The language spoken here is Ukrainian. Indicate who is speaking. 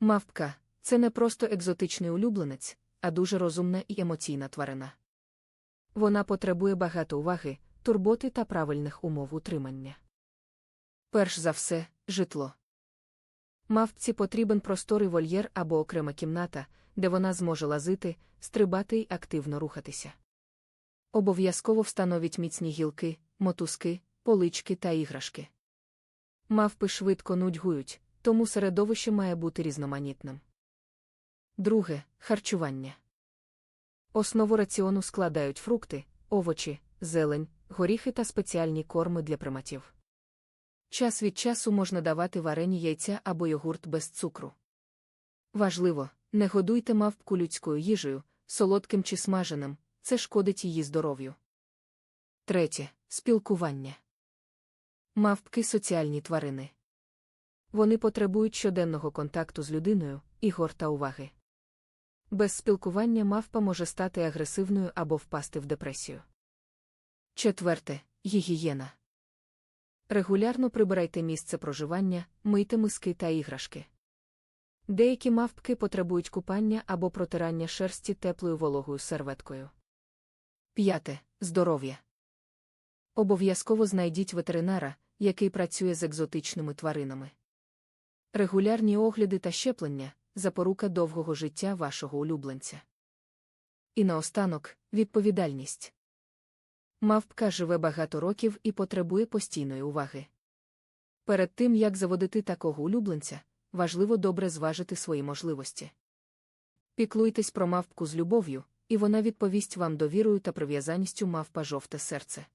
Speaker 1: Мавпка це не просто екзотичний улюбленець, а дуже розумна і емоційна тварина. Вона потребує багато уваги, турботи та правильних умов утримання. Перш за все, житло. Мавпці потрібен просторий вольєр або окрема кімната, де вона зможе лазити, стрибати й активно рухатися. Обов'язково встановіть міцні гілки, мотузки, полички та іграшки. Мавпи швидко нудьгують, тому середовище має бути різноманітним. Друге харчування. Основу раціону складають фрукти, овочі, зелень, горіхи та спеціальні корми для приматів. Час від часу можна давати варені яйця або йогурт без цукру. Важливо, не годуйте мавпку людською їжею, солодким чи смаженим, це шкодить її здоров'ю. Третє спілкування. Мавпки соціальні тварини. Вони потребують щоденного контакту з людиною, ігор та уваги. Без спілкування мавпа може стати агресивною або впасти в депресію. Четверте гігієна. Регулярно прибирайте місце проживання, мийте миски та іграшки. Деякі мавпки потребують купання або протирання шерсті теплою вологою серветкою. П'яте здоров'я. Обов'язково знайдіть ветеринара, який працює з екзотичними тваринами. Регулярні огляди та щеплення запорука довгого життя вашого улюбленця. І наостанок відповідальність. Мавпка живе багато років і потребує постійної уваги. Перед тим, як заводити такого улюбленця, важливо добре зважити свої можливості. Піклуйтесь про мавпку з любов'ю, і вона відповість вам довірою та прив'язаністю мавпа жовте серце.